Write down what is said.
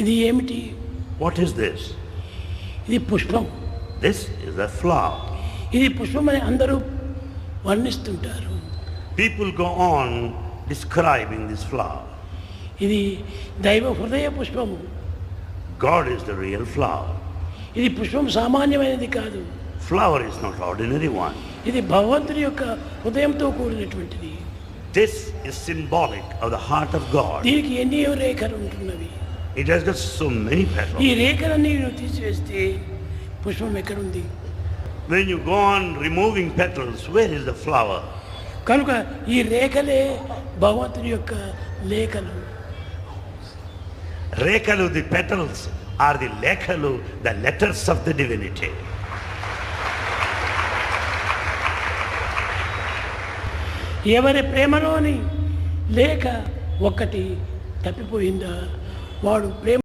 ఇది ఏమిటి What is this? ఇది పుష్పం This is a flower. ఇది పుష్పం అని అందరూ వర్ణిస్తుంటారు People go on describing this flower. ఇది దైవ హృదయ పుష్పము God is the real flower. ఇది పుష్పం సామాన్యమైనది కాదు Flower is not ordinary one. ఇది భగవంతుని యొక్క హృదయంతో కూడినటువంటిది This is symbolic of the heart of God. దీనికి ఎన్ని రేఖలు ఉంటున్నవి It has got so many ఈ petals. రేఖలన్నీ నువ్వు తీసివేస్తే పుష్పం ఎక్కడుంది When you go on removing petals, where is the flower? కనుక ఈ రేఖలే భగవంతుని యొక్క లేఖలు Rekalu, the petals, are the lekalu, the letters of the divinity. ఎవరి ప్రేమలోని లేఖ ఒక్కటి తప్పిపోయిందా వాడు ప్రేమ